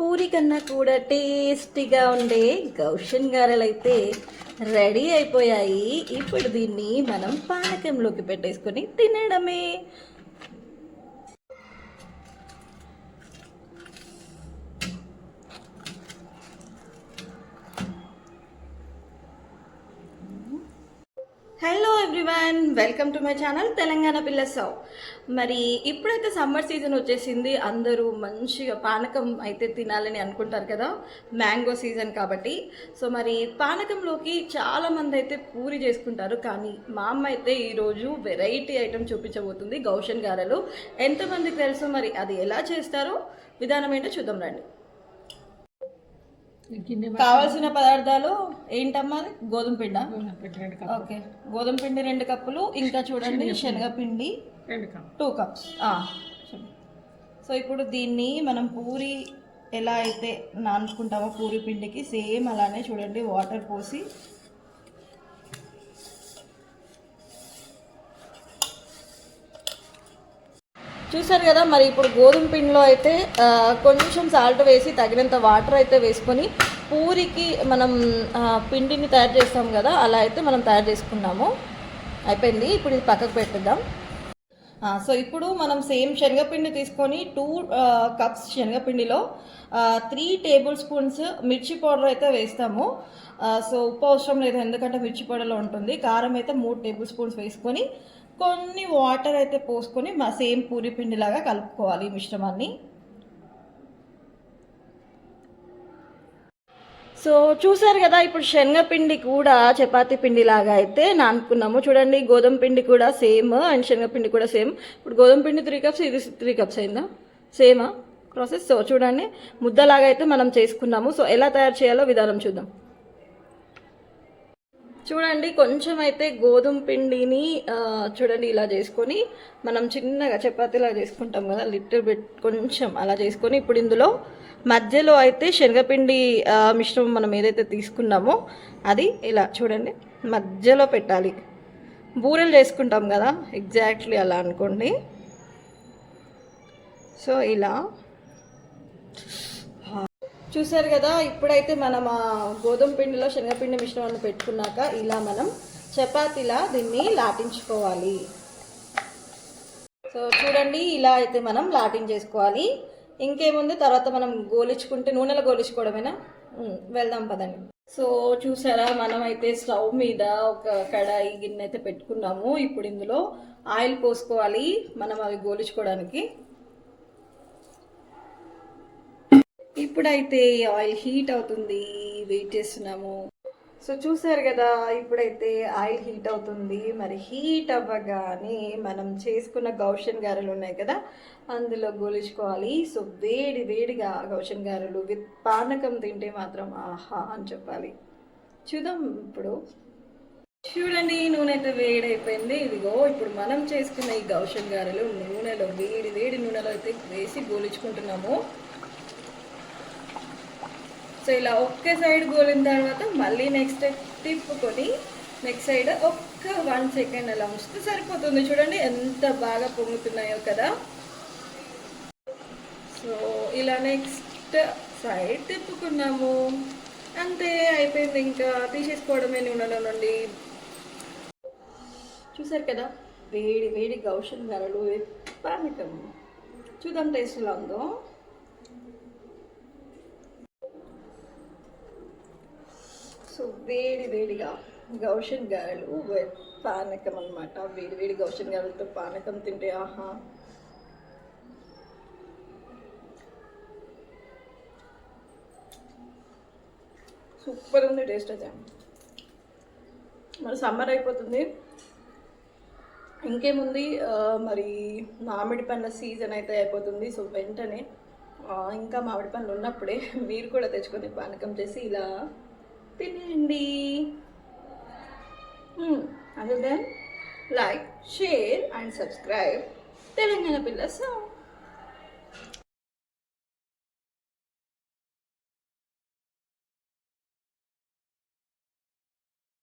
పూరి కన్నా కూడా టేస్టీగా ఉండే గౌషన్ గారెలు అయితే రెడీ అయిపోయాయి. ఇప్పుడు దీన్ని మనం పానకంలోకి పెట్టేసుకొని తినడమే. Everyone welcome to my channel Telangana Pilla so మరి ఇప్పుడైతే సమ్మర్ సీజన్ వచ్చేసింది. అందరూ మంచిగా పానకం అయితే తినాలని అనుకుంటారు కదా మ్యాంగో సీజన్ కాబట్టి. సో మరి పానకంలోకి చాలామంది అయితే పూరి చేసుకుంటారు. కానీ మా అమ్మ అయితే ఈరోజు వెరైటీ ఐటెం చూపించబోతుంది గౌషన్ గారెలు. ఎంతమందికి తెలుసు? మరి అది ఎలా చేస్తారో విధానం ఏంటో చూద్దాం రండి. కావాల్సిన పదార్థాలు ఏంటమ్మా? గోధుమ పిండ. ఓకే. గోధుమ పిండి రెండు కప్పులు. ఇంకా చూడండి శనగపిండి టూ కప్స్. సో ఇప్పుడు దీన్ని మనం పూరి ఎలా అయితే నానుకుంటామో పూరి పిండికి సేమ్ అలానే చూడండి వాటర్ పోసి చూసారు కదా మరి ఇప్పుడు గోధుమ పిండిలో అయితే కొంచెం సాల్ట్ వేసి తగినంత వాటర్ అయితే వేసుకొని పూరికి మనం పిండిని తయారు చేస్తాం కదా అలా అయితే మనం తయారు చేసుకున్నాము. అయిపోయింది. ఇప్పుడు ఇది పక్కకు పెట్టుద్దాం. సో ఇప్పుడు మనం సేమ్ శనగపిండి తీసుకొని టూ కప్స్ శనగపిండిలో త్రీ టేబుల్ స్పూన్స్ మిర్చి పౌడర్ అయితే వేస్తాము. సో ఉప్పు అవసరం లేదు ఎందుకంటే మిర్చి పౌడర్లో ఉంటుంది. కారం అయితే మూడు టేబుల్ స్పూన్స్ వేసుకొని కొన్ని వాటర్ అయితే పోసుకొని మా సేమ్ పూరి పిండిలాగా కలుపుకోవాలి ఈ మిశ్రమాన్ని. సో చూసారు కదా ఇప్పుడు శనగపిండి కూడా చపాతి పిండి లాగా అయితే నానుకున్నాము. చూడండి గోధుమ పిండి కూడా సేమ్ అండ్ శనగపిండి కూడా సేమ్. ఇప్పుడు గోధుమ పిండి త్రీ కప్స్ ఇది త్రీ కప్స్ అయిందా? సేమా? ప్రాసెస్ సో చూడండి ముద్దలాగా అయితే మనం చేసుకున్నాము. సో ఎలా తయారు చేయాలో విధానం చూద్దాం. చూడండి కొంచెం అయితే గోధుమ పిండిని చూడండి ఇలా చేసుకొని మనం చిన్నగా చపాతీలా చేసుకుంటాం కదా లిటిల్ బిట్ కొంచెం అలా చేసుకొని ఇప్పుడు ఇందులో మధ్యలో అయితే శనగపిండి మిశ్రమం మనం ఏదైతే తీసుకున్నామో అది ఇలా చూడండి మధ్యలో పెట్టాలి. బూరెలు చేసుకుంటాం కదా ఎగ్జాక్ట్లీ అలా అనుకోండి. సో ఇలా చూసారు కదా ఇప్పుడైతే మనం గోధుమ పిండిలో శనగపిండి మిశ్రమాన్ని పెట్టుకున్నాక ఇలా మనం చపాతీలా దీన్ని లాటించుకోవాలి. సో చూడండి ఇలా అయితే మనం లాటింగ్ చేసుకోవాలి. ఇంకేముంది? తర్వాత మనం గోలించుకుంటే నూనెలో గోలించుకోవడమేనా? వెళ్దాం పదండి. సో చూసారా మనం అయితే స్టవ్ మీద ఒక కడాయి గిన్నె అయితే పెట్టుకున్నాము. ఇప్పుడు ఇందులో ఆయిల్ పోసుకోవాలి మనం అవి గోలించుకోవడానికి. ఇప్పుడైతే ఆయిల్ హీట్ అవుతుంది వెయిట్ చేస్తున్నాము. సో చూసారు కదా ఇప్పుడైతే ఆయిల్ హీట్ అవుతుంది. మరి హీట్ అవ్వగానే మనం చేసుకున్న గౌషన్ గారెలు ఉన్నాయి కదా అందులో గోలుచుకోవాలి. సో వేడి వేడిగా గౌషన్ గారెలు విత్ పానకం తింటే మాత్రం ఆహా అని చెప్పాలి. చూద్దాం ఇప్పుడు. చూడండి నూనె అయితే వేడైపోయింది. ఇదిగో ఇప్పుడు మనం చేసుకున్న ఈ గౌషన్ గారెలు నూనెలో వేడి వేడి నూనెలో అయితే వేసి గోలుచుకుంటున్నాము. సో ఇలా ఒకే సైడ్ గోలిన తర్వాత మళ్ళీ నెక్స్ట్ తిప్పుకొని నెక్స్ట్ సైడ్ ఒక్క వన్ సెకండ్ అలా ఉంచితే సరిపోతుంది. చూడండి ఎంత బాగా పొంగుతున్నాయో కదా. సో ఇలా నెక్స్ట్ సైడ్ తిప్పుకున్నాము. అంతే అయిపోయింది ఇంకా. తీసేసుకోవడమే నూనెలో నుండి. చూసారు కదా? వేడి వేడి గౌషన్ గరలు పానకం చూద్దాం టేస్ట్ ఎలా ఉందో. సో వేడి వేడిగా గౌషన్ గారెలు పానకం అనమాట వేడి వేడి గౌషన్ గారెలతో పానకం తింటే ఆహా. సూపర్ ఉంది టేస్ట్ అయితే. మరి సమ్మర్ అయిపోతుంది. ఇంకేముంది? మరి మామిడి పండ్ల సీజన్ అయితే అయిపోతుంది. సో వెంటనే ఇంకా మామిడి పండ్లు ఉన్నప్పుడే మీరు కూడా తెచ్చుకొని పానకం చేసి ఇలా తినండి. Other than like share and subscribe Telangana పిల్ల సాంగ్